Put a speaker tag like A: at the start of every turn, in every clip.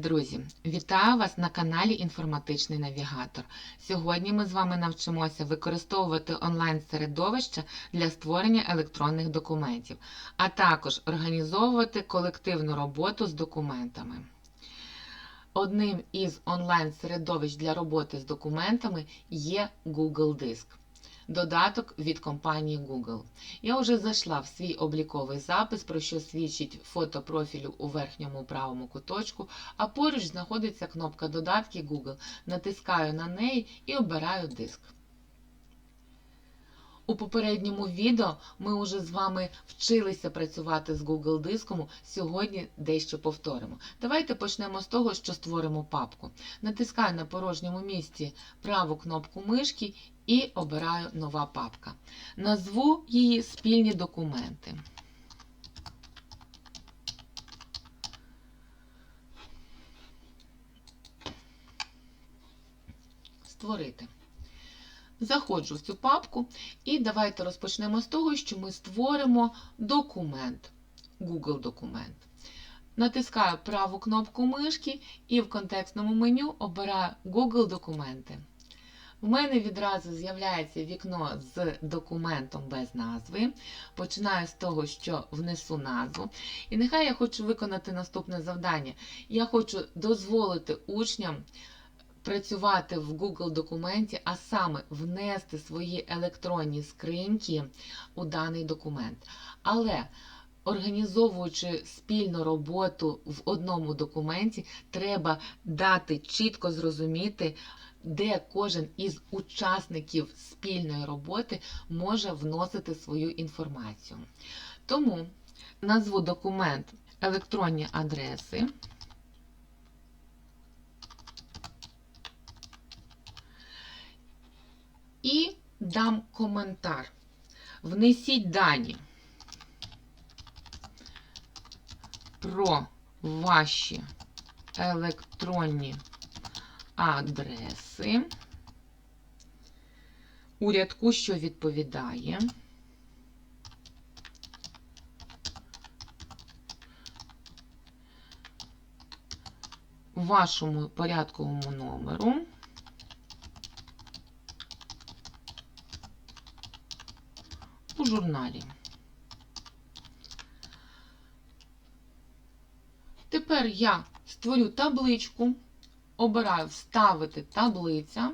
A: Друзі! Вітаю вас на каналі Інформатичний Навігатор. Сьогодні ми з вами навчимося використовувати онлайн-середовище для створення електронних документів, а також організовувати колективну роботу з документами. Одним із онлайн-середовищ для роботи з документами є Google Диск. Додаток від компанії Google. Я вже зайшла в свій обліковий запис, про що свідчить фото профілю у верхньому правому куточку, а поруч знаходиться кнопка Додатки Google. Натискаю на неї і обираю диск. У попередньому відео ми вже з вами вчилися працювати з Google диском. Сьогодні дещо повторимо. Давайте почнемо з того, що створимо папку. Натискаю на порожньому місці праву кнопку мишки і обираю нова папка. Назву її Спільні документи. Створити. Заходжу в цю папку і давайте розпочнемо з того, що ми створимо документ, Google документ. Натискаю праву кнопку мишки і в контекстному меню обираю Google документи. В мене відразу з'являється вікно з документом без назви. Починаю з того, що внесу назву. І нехай я хочу виконати наступне завдання. Я хочу дозволити учням працювати в Google документі, а саме внести свої електронні скриньки у даний документ. Але Організовуючи спільну роботу в одному документі, треба дати чітко зрозуміти, де кожен із учасників спільної роботи може вносити свою інформацію. Тому назву документ електронні адреси. І дам коментар. Внесіть дані про ваші електронні адреси у рядку, що відповідає. Вашому порядковому номеру у журналі. Тепер я створю табличку, обираю Вставити таблиця.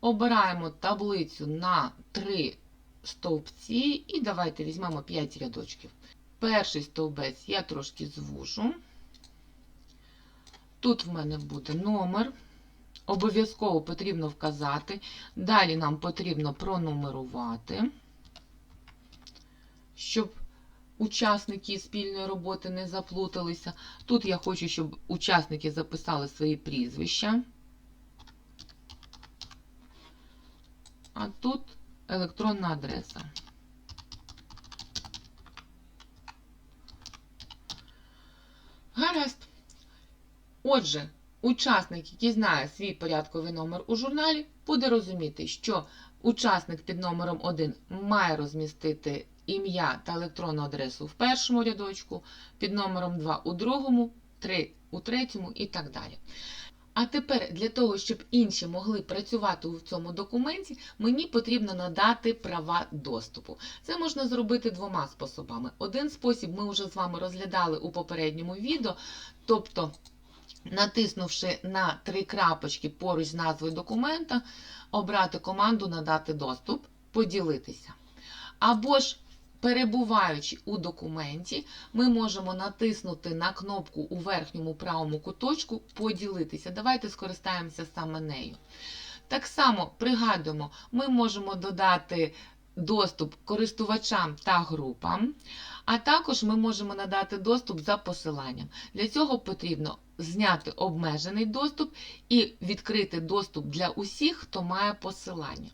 A: Обираємо таблицю на 3 стовпці, і давайте візьмемо 5 рядочків. Перший стовбець я трошки звужу. Тут в мене буде номер. Обов'язково потрібно вказати. Далі нам потрібно пронумерувати, щоб учасники спільної роботи не заплуталися. Тут я хочу, щоб учасники записали свої прізвища. А тут електронна адреса. Гаразд. Отже, учасник, який знає свій порядковий номер у журналі, буде розуміти, що учасник під номером 1 має розмістити ім'я та електронну адресу в першому рядочку, під номером 2 у другому, 3 у третьому і так далі. А тепер для того, щоб інші могли працювати у цьому документі, мені потрібно надати права доступу. Це можна зробити двома способами. Один спосіб ми вже з вами розглядали у попередньому відео, тобто, натиснувши на три крапочки поруч з назвою документа, обрати команду Надати доступ, поділитися. Або ж Перебуваючи у документі, ми можемо натиснути на кнопку у верхньому правому куточку Поділитися. Давайте скористаємося саме нею. Так само пригадуємо, ми можемо додати доступ користувачам та групам, а також ми можемо надати доступ за посиланням. Для цього потрібно зняти обмежений доступ і відкрити доступ для усіх, хто має посилання.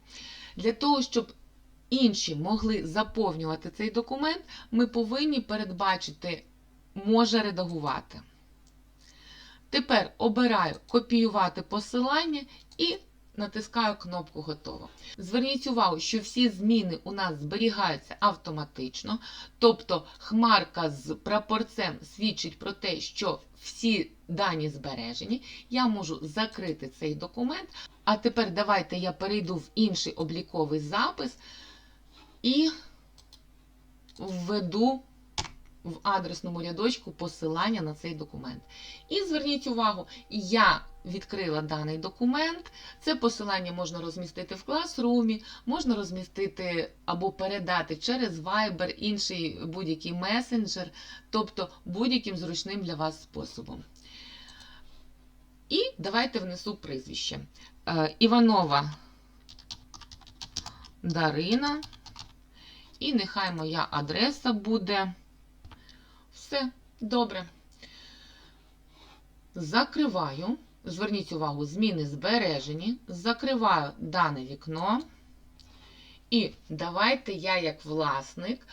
A: Для того, щоб інші могли заповнювати цей документ, ми повинні передбачити може редагувати. Тепер обираю копіювати посилання і натискаю кнопку Готово. Зверніть увагу, що всі зміни у нас зберігаються автоматично, тобто хмарка з прапорцем свідчить про те, що всі дані збережені. Я можу закрити цей документ. А тепер давайте я перейду в інший обліковий запис і введу в адресному рядочку посилання на цей документ. І зверніть увагу, я відкрила даний документ. Це посилання можна розмістити в класрумі, можна розмістити або передати через Viber, інший будь-який месенджер, тобто будь-яким зручним для вас способом. І давайте внесу прізвище. Е, Іванова Дарина. І нехай моя адреса буде. Все добре. Закриваю. Зверніть увагу, зміни збережені. Закриваю дане вікно. І давайте я, як власник,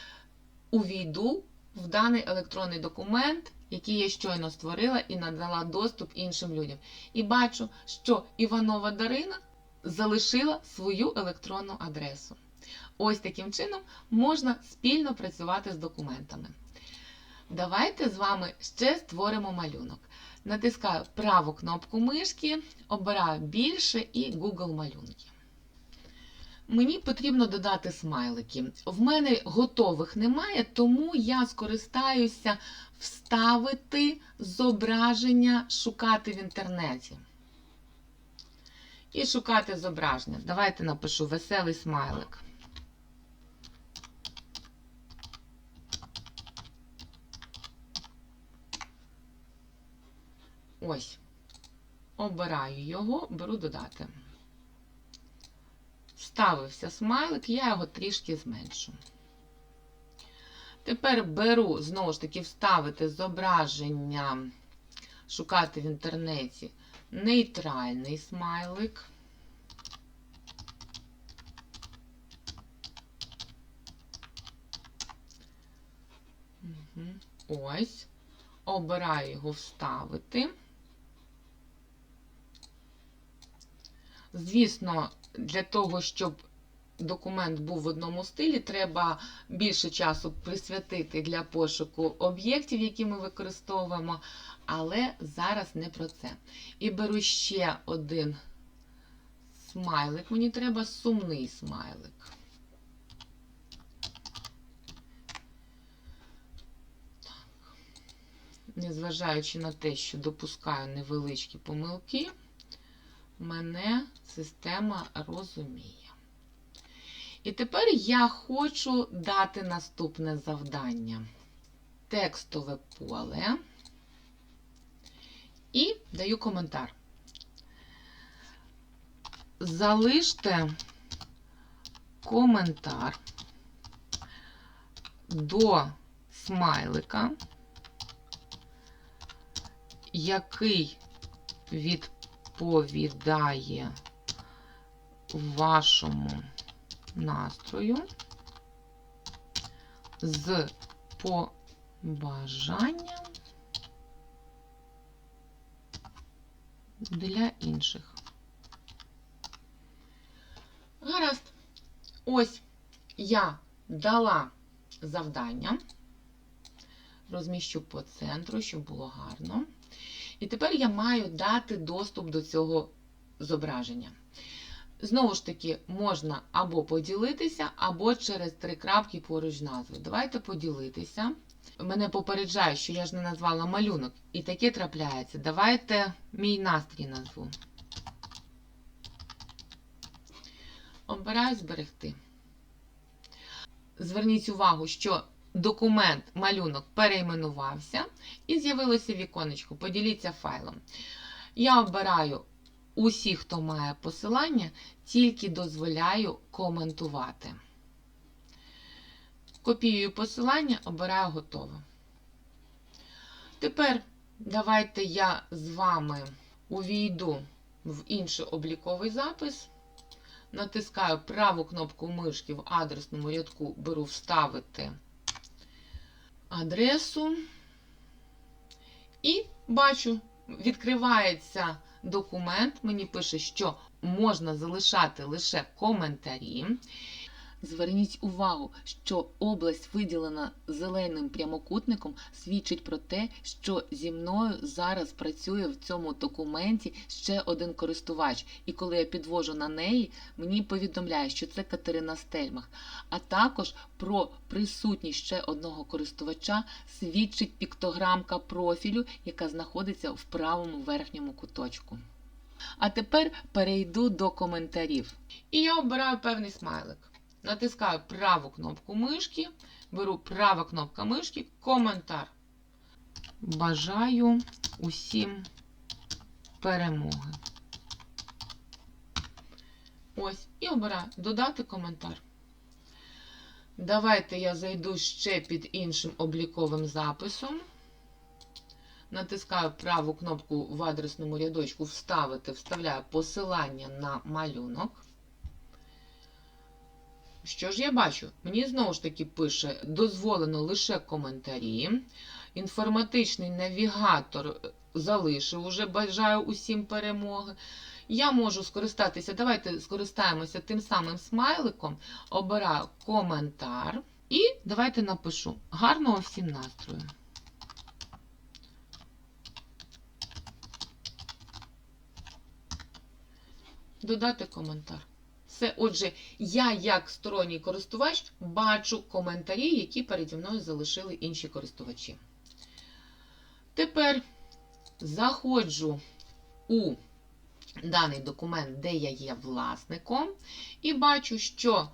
A: увійду в даний електронний документ, який я щойно створила і надала доступ іншим людям. І бачу, що Іванова Дарина залишила свою електронну адресу. Ось таким чином можна спільно працювати з документами. Давайте з вами ще створимо малюнок. Натискаю праву кнопку мишки, обираю більше і Google малюнки. Мені потрібно додати смайлики. В мене готових немає, тому я скористаюся вставити зображення, шукати в інтернеті. І шукати зображення. Давайте напишу веселий смайлик. Ось. Обираю його, беру додати. Вставився смайлик, я його трішки зменшу. Тепер беру, знову ж таки, вставити зображення, шукати в інтернеті нейтральний смайлик. Ось. Обираю його вставити. Звісно, для того, щоб документ був в одному стилі, треба більше часу присвятити для пошуку об'єктів, які ми використовуємо, але зараз не про це. І беру ще один смайлик. Мені треба сумний смайлик. Незважаючи на те, що допускаю невеличкі помилки, мене система розуміє. І тепер я хочу дати наступне завдання. Текстове поле. І даю коментар. Залиште коментар до смайлика, який відповідає вашому настрою з побажанням для інших. Гаразд. Ось я дала завдання. Розміщу по центру, щоб було гарно. І тепер я маю дати доступ до цього зображення. Знову ж таки, можна або поділитися, або через три крапки поруч з назвою. Давайте поділитися. Мене попереджає, що я ж не назвала малюнок, і таке трапляється. Давайте мій настрій назву. Обираю зберегти. Зверніть увагу, що документ малюнок перейменувався і з'явилося віконечко. Поділіться файлом. Я обираю усі, хто має посилання, тільки дозволяю коментувати. Копіюю посилання, обираю готове. Тепер давайте я з вами увійду в інший обліковий запис. Натискаю праву кнопку мишки в адресному рядку, беру вставити адресу. І бачу, відкривається документ. Мені пише, що можна залишати лише коментарі. Зверніть увагу, що область, виділена зеленим прямокутником, свідчить про те, що зі мною зараз працює в цьому документі ще один користувач. І коли я підвожу на неї, мені повідомляє, що це Катерина Стельмах. А також про присутність ще одного користувача свідчить піктограмка профілю, яка знаходиться в правому верхньому куточку. А тепер перейду до коментарів. І я обираю певний смайлик. Натискаю праву кнопку мишки, беру права кнопка мишки, коментар. Бажаю усім перемоги. Ось, і обираю додати коментар. Давайте я зайду ще під іншим обліковим записом. Натискаю праву кнопку в адресному рядочку Вставити, вставляю посилання на малюнок. Що ж я бачу? Мені знову ж таки пише: дозволено лише коментарі. Інформатичний навігатор залишив уже бажаю усім перемоги. Я можу скористатися, давайте скористаємося тим самим смайликом, обираю коментар і давайте напишу гарного всім настрою. Додати коментар. Все, отже, я, як сторонній користувач, бачу коментарі, які переді мною залишили інші користувачі. Тепер заходжу у даний документ, де я є власником, і бачу, що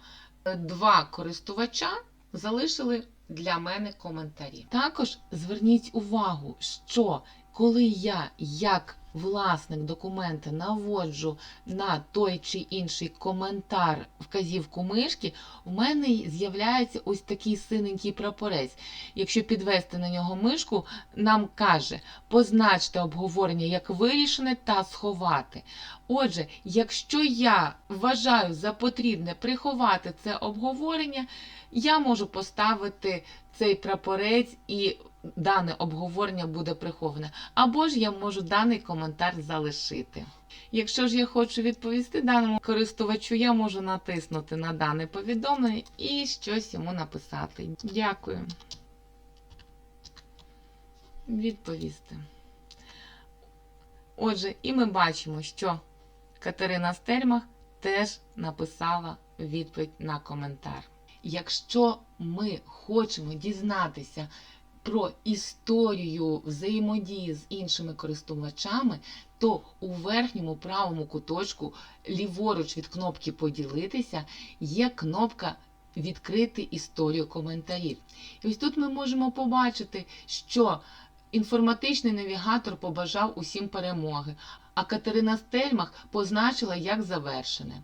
A: е, два користувача залишили для мене коментарі. Також зверніть увагу, що коли я як власник документа наводжу на той чи інший коментар вказівку мишки, у мене з'являється ось такий синенький прапорець. Якщо підвести на нього мишку, нам каже позначте обговорення як вирішене та сховати. Отже, якщо я вважаю за потрібне приховати це обговорення, я можу поставити цей прапорець і дане обговорення буде приховане. Або ж я можу даний коментар залишити. Якщо ж я хочу відповісти даному користувачу, я можу натиснути на дане повідомлення і щось йому написати. Дякую. Відповісти. Отже, і ми бачимо, що Катерина Стельмах теж написала відповідь на коментар. Якщо ми хочемо дізнатися про історію взаємодії з іншими користувачами, то у верхньому правому куточку, ліворуч від кнопки Поділитися, є кнопка Відкрити історію коментарів. І ось тут ми можемо побачити, що інформатичний навігатор побажав усім перемоги, а Катерина Стельмах позначила як завершене.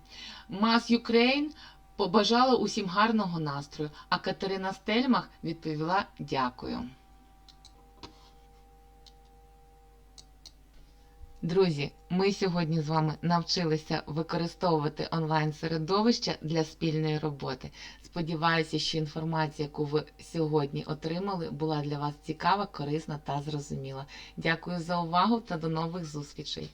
A: Мас Юкрейн побажала усім гарного настрою, а Катерина Стельмах відповіла дякую. Друзі, ми сьогодні з вами навчилися використовувати онлайн-середовище для спільної роботи. Сподіваюся, що інформація, яку ви сьогодні отримали, була для вас цікава, корисна та зрозуміла. Дякую за увагу та до нових зустрічей!